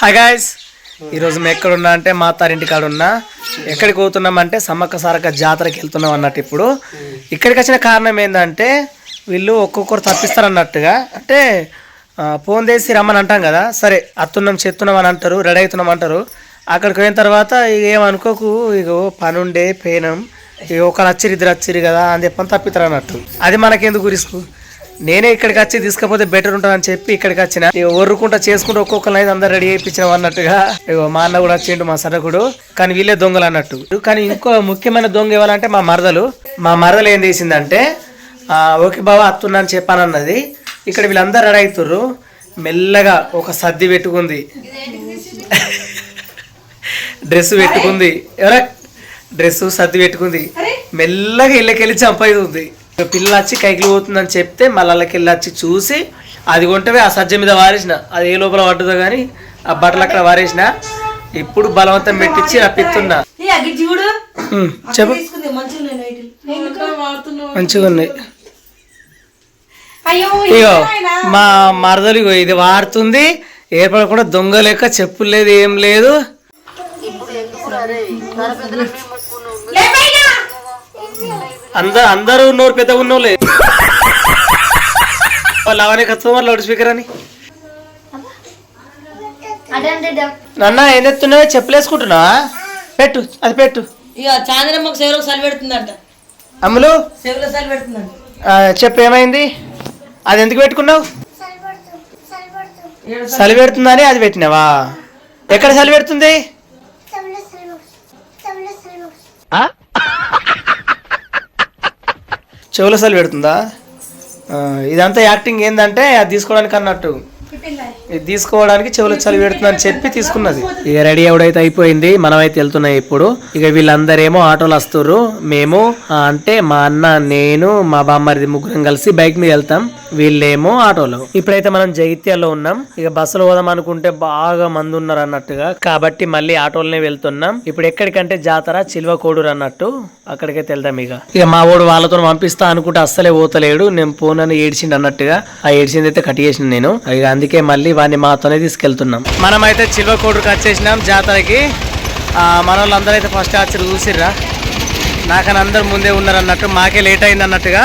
Hi guys ఈరోజు మేము ఎక్కడున్నా అంటే మా తారింటి కాడ ఉన్నా. ఎక్కడికి పోతున్నాం అంటే సమ్మక్క సారక్క జాతరకి వెళ్తున్నాం అన్నట్టు ఇప్పుడు. ఇక్కడికి వచ్చిన కారణం ఏంటంటే వీళ్ళు ఒక్కొక్కరు తప్పిస్తారు అన్నట్టుగా అంటే ఫోన్ చేసి రమ్మని అంటాం కదా. సరే అత్తున్నాం చెత్తున్నాం అని అంటారు రెడీ అవుతున్నాం అంటారు. అక్కడికి పోయిన తర్వాత ఇక ఏమనుకోకు ఇక పనుండే పేనం ఇక ఒకరు వచ్చిరు ఇద్దరు వచ్చిరు కదా అని చెప్పని తప్పిస్తారు అన్నట్టు అది మనకెందుకు రిస్క్ నేనే ఇక్కడికి వచ్చి తీసుకపోతే బెటర్ ఉంటుందని చెప్పి ఇక్కడికి వచ్చిన. ఒర్రుకుంటా చేసుకుంటూ ఒక్కొక్కరు అయితే అందరు రెడీ చేయించినాం అన్నట్టుగా. మా అన్న కూడా వచ్చిండు మా సరకుడు. కానీ వీళ్ళే దొంగలు అన్నట్టు. కానీ ఇంకో ముఖ్యమైన దొంగ ఇవ్వాలంటే మా మరదలు. మా మరదలు ఏం చేసిందంటే ఆ, ఓకే బాబా అత్తున్నా అని చెప్పానన్నది. ఇక్కడ వీళ్ళందరూ రెడీ అవుతుర్రు మెల్లగా ఒక సర్ది పెట్టుకుంది. డ్రెస్ పెట్టుకుంది. ఎవరా? డ్రెస్ సర్ది పెట్టుకుంది. మెల్లగా ఇళ్ళకెళ్ళి చంపైతుంది పిల్ల వచ్చి కైకిలి పోతుందని చెప్తే మళ్ళీ వాళ్ళకెళ్ళి వచ్చి చూసి అది కొంటవే ఆ సజ్జ మీద వారేసిన. అది ఏ లోపల పడ్డదో కానీ ఆ బట్టలు అక్కడ వారేసిన. ఇప్పుడు బలవంతం పెట్టించి రప్పిస్తున్నా చెప్పు. మంచిగా ఉన్నాయి ఇగో మా మరదలు ఇది వాడుతుంది. ఏర్పడకుండా దొంగ లెక్క చెప్పులు లేదు ఏం లేదు. పైగా. అందరు అందరూ నోరు పెద్ద ఉన్నోళ్ళే. వాళ్ళు అవన్నీ కస్టమర్ లౌడ్ స్పీకర్ అని? నాన్న ఏం తెస్తున్నావు చెప్పులేసుకుంటున్నావా? పెట్టు అది పెట్టు. ఇక పెడుతుందంట. అమ్ములు? చలి పెడుతుందంట. ఆ, చెప్పు ఏమైంది? అది ఎందుకు పెట్టుకున్నావు? చలి పెడుతుందని అది పెట్టినావా? ఎక్కడ చలి పెడుతుంది? ఆ? చెవుల చలి పెడుతుందా? ఇదంతా యాక్టింగ్ ఏంటంటే అది తీసుకోవడానికి అన్నట్టు. ఇది తీసుకోవడానికి చెవులు చలి పెడుతుందని చెప్పి తీసుకున్నది. ఇక రెడీ ఎవడైతే అయిపోయింది మనమైతే వెళ్తున్నాయి ఇప్పుడు. ఇక వీళ్ళందరేమో ఆటోలు వస్తుర్రు. మేము అంటే మా అన్న నేను మా బామ్మరిది ముగ్గురం కలిసి బైక్ మీద వెళ్తాం. వీళ్ళేమో ఆటోలో. ఇప్పుడైతే మనం జగిత్యాల్లో ఉన్నాం. ఇక బస్సులో పోదాం అనుకుంటే బాగా మంది ఉన్నారు అన్నట్టుగా. కాబట్టి మళ్ళీ ఆటోలనే వెళ్తున్నాం. ఇప్పుడు ఎక్కడికంటే జాతర చిల్వ కోడూరు అన్నట్టు అక్కడికైతే వెళ్దాం ఇక. ఇక మా వాడు వాళ్ళతో పంపిస్తా అనుకుంటే అస్సలే పోతలేడు. నేను పోనని ఏడ్చిండు అన్నట్టుగా. ఆ ఏడ్చింది అయితే కట్ చేసిన నేను. ఇక అందుకే మళ్ళీ వాడిని మాతోనే తీసుకెళ్తున్నాం. మనం అయితే చిల్వ కోడూరుకి వచ్చేసినాం జాతరకి. మన వాళ్ళందరూ అయితే ఫస్ట్ ఆచరి చూసిర్రా. నాకని అందరు ముందే ఉన్నారు అన్నట్టు. మాకే లేట్ అయింది అన్నట్టుగా.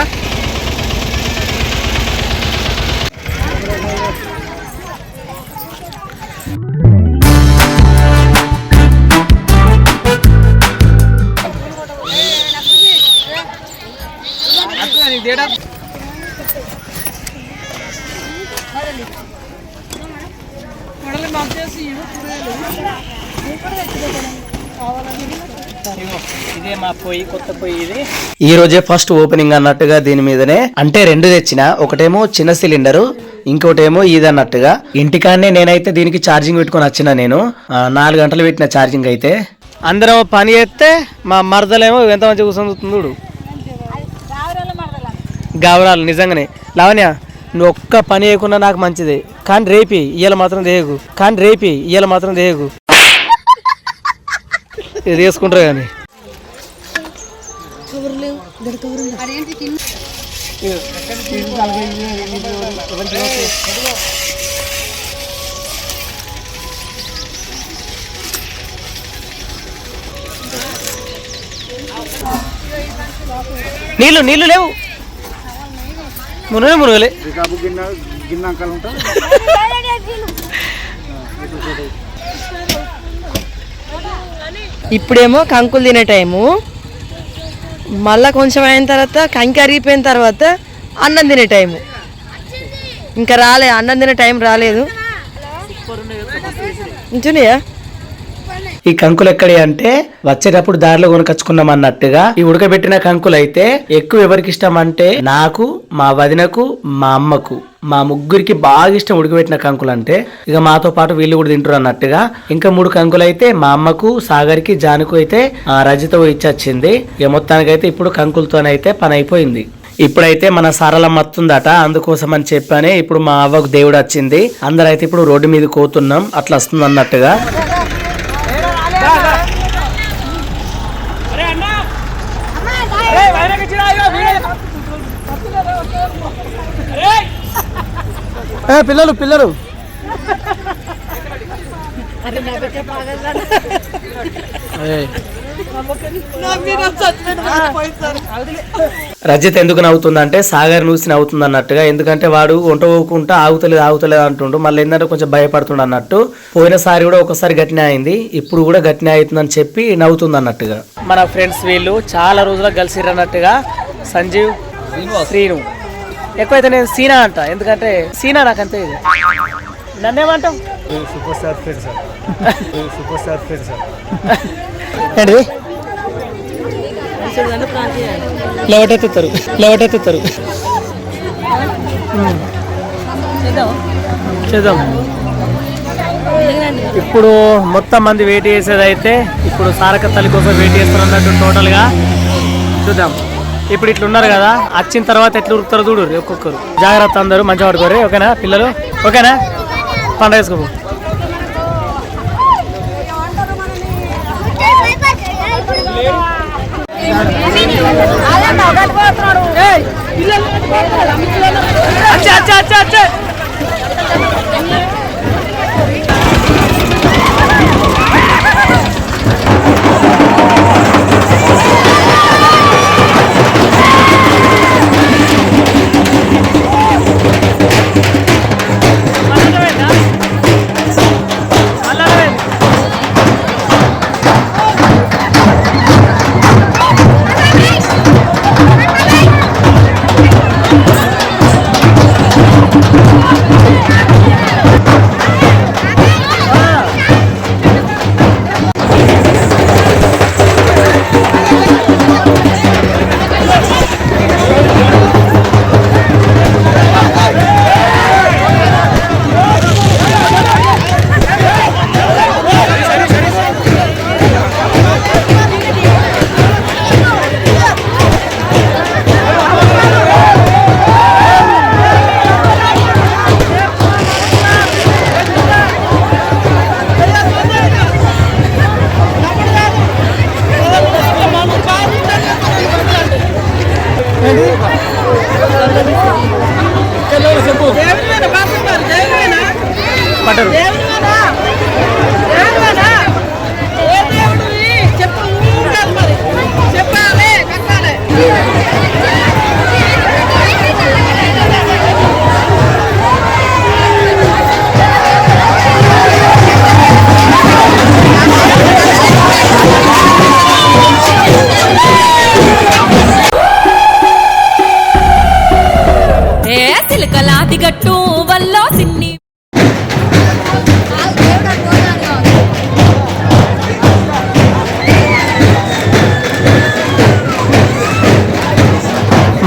ఇదే మా పొయ్యి కొత్త పొయ్యి ఇది. ఈ రోజే ఫస్ట్ ఓపెనింగ్ అన్నట్టుగా దీని మీదనే. అంటే రెండు తెచ్చిన ఒకటేమో చిన్న సిలిండర్ ఇంకోటేమో ఇది అన్నట్టుగా. ఇంటికాడనే నేనైతే దీనికి ఛార్జింగ్ పెట్టుకొని వచ్చిన నేను. నాలుగు గంటలు పెట్టిన ఛార్జింగ్ అయితే. అందరం పని చేస్తే మా మరదలేమో ఎంత మంచిగా కూర్చొని చూడు. గావరాలు నిజంగానే. లావణ్య నువ్వు ఒక్క పని చేయకుండా నాకు మంచిది. కానీ రేపి ఇయ్యాల మాత్రం దేయకు. కానీ రేపి ఇయ్యాల మాత్రం దేయకు. ఇది వేసుకుంటారు కానీ. నీళ్ళు నీళ్ళు లేవు. మునగలే. మునగలే ఇప్పుడేమో కంకులు తినే టైము. మళ్ళా కొంచెం అయిన తర్వాత కంకి అరిగిపోయిన తర్వాత అన్నం తినే టైము. ఇంకా రాలే అన్నం తినే టైం రాలేదు. ఇంచునియా ఈ కంకులు ఎక్కడే అంటే వచ్చేటప్పుడు దారిలో కొనుకొచ్చుకున్నాం అన్నట్టుగా. ఈ ఉడకబెట్టిన కంకులు అయితే ఎక్కువ ఎవరికి ఇష్టం అంటే నాకు మా వదినకు మా అమ్మకు. మా ముగ్గురికి బాగా ఇష్టం ఉడకబెట్టిన కంకులు అంటే ఇక మాతో పాటు వీళ్ళు కూడా తింటారు అన్నట్టుగా. ఇంకా మూడు కంకులు అయితే మా అమ్మకు సాగర్కి జానుకు అయితే ఆ, రజిత ఇచ్చొచ్చింది. ఇక మొత్తానికైతే ఇప్పుడు కంకులతోనైతే పని అయిపోయింది ఇప్పుడైతే మన సరళం వస్తుందట అందుకోసం అని చెప్పానే ఇప్పుడు మా అవ్వకు దేవుడు వచ్చింది అందరైతే ఇప్పుడు రోడ్డు మీద కోతున్నాం అట్లా వస్తుంది అన్నట్టుగా ఏ పిల్లలు పిల్లలు. రజిత్ ఎందుకు నవ్వుతుందంటే సాగర్ చూసి నవ్వుతుంది అన్నట్టుగా ఎందుకంటే వాడు వంట పోకుంటా ఆగుతలేదు ఆగుతలేదు అంటుండు. మళ్ళీ ఏంటంటే కొంచెం భయపడుతుండు అన్నట్టు. పోయినసారి కూడా ఒకసారి గట్టినే అయింది. ఇప్పుడు కూడా గట్టినే అవుతుందని చెప్పి నవ్వుతుంది అన్నట్టుగా మన ఫ్రెండ్స్ వీళ్ళు చాలా రోజులకు కలిసిర్రు అన్నట్టుగా సంజీవ్ శ్రీను. ఎక్కువైతే నేను సీనా అంట. ఎందుకంటే సీనా నాకంతే ఇది. నన్నేమంటావు? Super star friend sir. Super star friend sir. ఏంటిది? లెవటెత్తుతారు. లెవటెత్తుతారు. చేద్దాం. ఇప్పుడు మొత్తం మంది వెయిట్ చేసేది అయితే ఇప్పుడు సారక తల్లి కోసం వెయిట్ చేస్తున్నట్టు టోటల్గా చూద్దాం. ఇప్పుడు ఇట్లా ఉన్నారు కదా వచ్చిన తర్వాత ఎట్లా ఉరుకుతారు చూడు ఒక్కొక్కరు. జాగ్రత్త అందరూ మంచిగా పడుకోరు ఓకేనా పిల్లలు? ఓకేనా? పండుగ వేసుకో అచ్చా అచ్చా అచ్చా అచ్చా.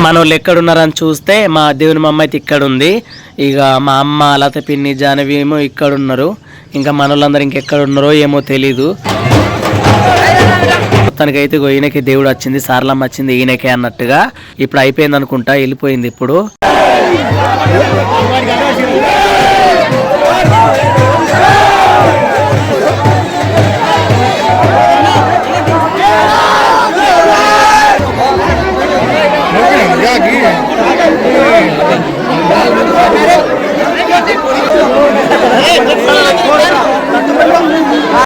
మనోళ్ళు ఎక్కడున్నారని చూస్తే మా దేవుని మా అమ్మ అయితే ఇక్కడ ఉంది ఇక మా అమ్మ లత పిన్ని జానవి ఏమో ఇక్కడ ఉన్నారు ఇంకా మన వాళ్ళందరూ ఇంకెక్కడ ఉన్నారో ఏమో తెలీదు. మొత్తానికైతే ఈయనకి దేవుడు వచ్చింది సారలమ్మ వచ్చింది ఈయనకే అన్నట్టుగా. ఇప్పుడు అయిపోయింది అనుకుంటా వెళ్ళిపోయింది ఇప్పుడు.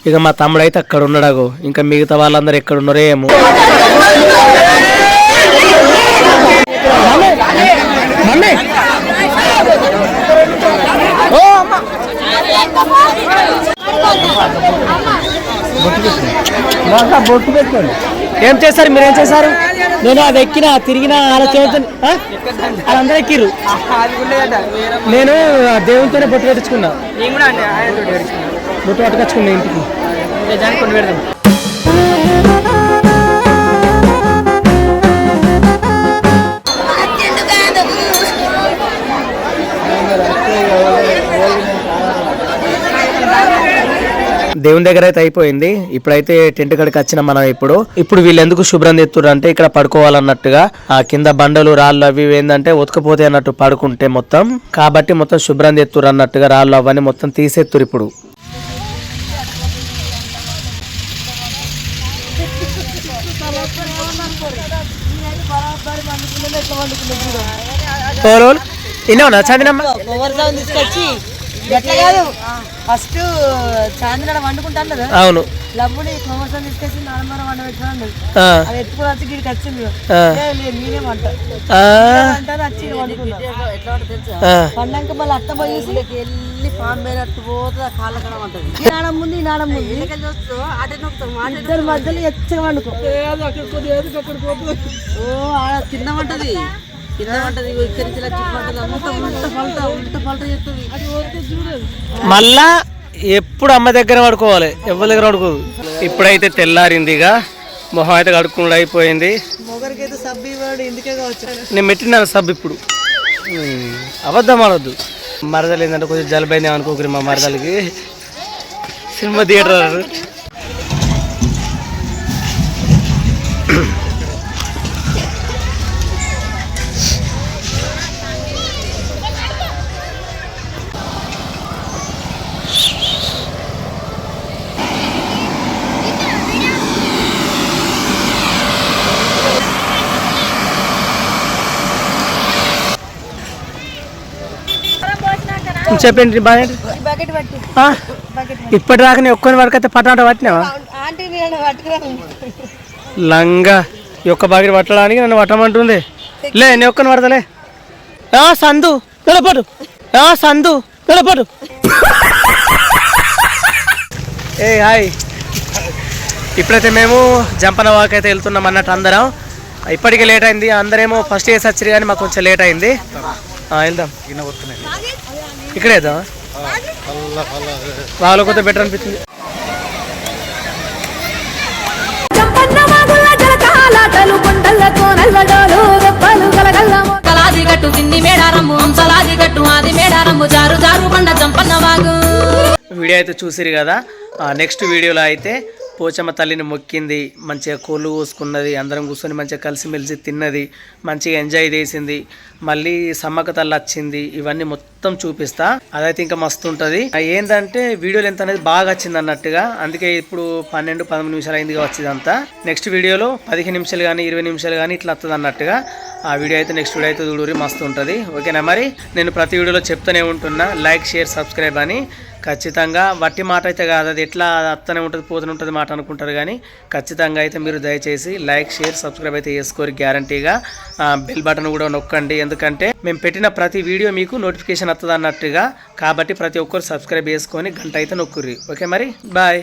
ఇక మా తమ్ముడు అయితే అక్కడ ఉన్నాడు ఇంకా మిగతా వాళ్ళందరూ ఎక్కడ ఉన్నారో ఏమో. ఏం చేశారు? మీరు ఏం చేశారు? నేను అది ఎక్కిన తిరిగిన అలా చేతులు వాళ్ళందరూ ఎక్కిర్రు. నేను ఆ దేవునితోనే బొట్టు పెట్టించుకున్నా బొట్టు పట్టుకొచ్చుకున్నా ఇంటికి. దేవుని దగ్గర అయితే అయిపోయింది. ఇప్పుడైతే టెంట్ కడికి వచ్చిన మనం ఇప్పుడు. ఇప్పుడు వీళ్ళు ఎందుకు శుభ్రం తెత్తురు అంటే ఇక్కడ పడుకోవాలన్నట్టుగా ఆ కింద బండలు రాళ్ళు అవి ఇవి ఏంటంటే ఉతకపోతే అన్నట్టు పడుకుంటే మొత్తం. కాబట్టి మొత్తం శుభ్రం తెత్తురు అన్నట్టుగా రాళ్ళు అవన్నీ మొత్తం తీసేత్తురు ఇప్పుడు. ఇన్నోనా చదినమ్మా? తీసుకొచ్చి ఎట్లా కాదు? ఫస్ట్ చాందినాడ వండుకుంటాను కదా? అవును. లవ్వుని ప్రమోషన్ తీసుకొచ్చి నాన్నమ్మ వండ పెట్టాను ఆ, అది ఎత్తుకుని వచ్చి గిడికి వచ్చింది? నేనే వంట. ఆ, అంటాను వచ్చి. పండాక మళ్ళీ అత్త పోయి వెళ్ళి పాన్ పేరట్టు పోతుంది కాళ్ళ కడ ఉంటుంది నాడం ముందు ఈ నాడం ముందు ఇద్దరు మధ్యలో ఎచ్చగా వండుకో. ఓ ఆడ కింద వంటది. మళ్ళా ఎప్పుడు అమ్మ దగ్గర పడుకోవాలి ఎవరి దగ్గర పడుకోదు. ఇప్పుడైతే తెల్లారిందిగా మొహం అయితే కడుక్కున్నాడు అయిపోయింది. నేను పెట్టినాను సబ్ ఇప్పుడు. అబద్ధం ఆడొద్దు. మరదలు ఏంటంటే కొంచెం జలబైంది అనుకోకరి మా మరదలకి. సినిమా థియేటర్ చెప్పండి బాగా బకెట్ బకెట్ ఇప్పటి దాకా నేను ఒక్కని వరకు అయితే పటాట పట్టినావా? లంగా. ఈ ఒక్క బాగిరి పట్టడానికి నన్ను పట్టమంటుంది. లే నేను ఒక్కని పడతలే. ఆ సందు నిలబడు ఆ సందు నిలబడు ఏ హాయ్. ఇప్పుడైతే మేము జంపన వాక్ అయితే వెళ్తున్నాం అన్నట్టు అందరం. ఇప్పటికే లేట్ అయింది. అందరేమో ఫస్ట్ ఇయర్స్ వచ్చారు కానీ మాకు కొంచెం లేట్ అయింది. ఆ, వెళ్దాం. ఇక్కడే వాళ్ళ కొత్త బెటర్ అనిపించింది కలాది గట్టు తిండి మేడారమ్ము హంసలాది గట్టు ఆది మేడారమ్ము జారు జారు బండ జంపన్న వాగు. వీడియో అయితే చూసిరు కదా. నెక్స్ట్ వీడియోలో అయితే పోచమ్మ తల్లిని మొక్కింది మంచిగా కోళ్ళు కోసుకున్నది అందరం కూర్చొని మంచిగా కలిసిమెలిసి తిన్నది మంచిగా ఎంజాయ్ చేసింది. మళ్ళీ సమ్మక్క తల్లి వచ్చింది ఇవన్నీ మొత్తం చూపిస్తా. అదైతే ఇంకా మస్తు ఉంటుంది. ఏంటంటే వీడియో లెంత్ అనేది బాగా వచ్చింది అన్నట్టుగా. అందుకే ఇప్పుడు పన్నెండు పదమూడు నిమిషాలు అయింది వచ్చింది అంతా. నెక్స్ట్ వీడియోలో పదిహేను నిమిషాలు కానీ ఇరవై నిమిషాలు కానీ ఇట్లా వస్తుంది అన్నట్టుగా. ఆ వీడియో అయితే నెక్స్ట్ వీడియో అయితే చూడూరి మస్తు ఉంటుంది. ఓకేనా మరి? నేను ప్రతి వీడియోలో చెప్తూనే ఉంటున్నా. లైక్ షేర్ సబ్స్క్రైబ్ అని. ఖచ్చితంగా వట్టి మాట అయితే కాదు అది ఎట్లా అత్తనే ఉంటుంది పోతూనే ఉంటుంది మాట అనుకుంటారు కానీ ఖచ్చితంగా అయితే మీరు దయచేసి లైక్ షేర్ సబ్స్క్రైబ్ అయితే చేసుకోరు గ్యారంటీగా. బెల్ బటన్ కూడా నొక్కండి. ఎందుకంటే మేము పెట్టిన ప్రతి వీడియో మీకు నోటిఫికేషన్ వస్తుంది అన్నట్టుగా కాబట్టి ప్రతి ఒక్కరు సబ్స్క్రైబ్ చేసుకొని గంట అయితే నొక్కుర్రి. ఓకే మరి? బాయ్.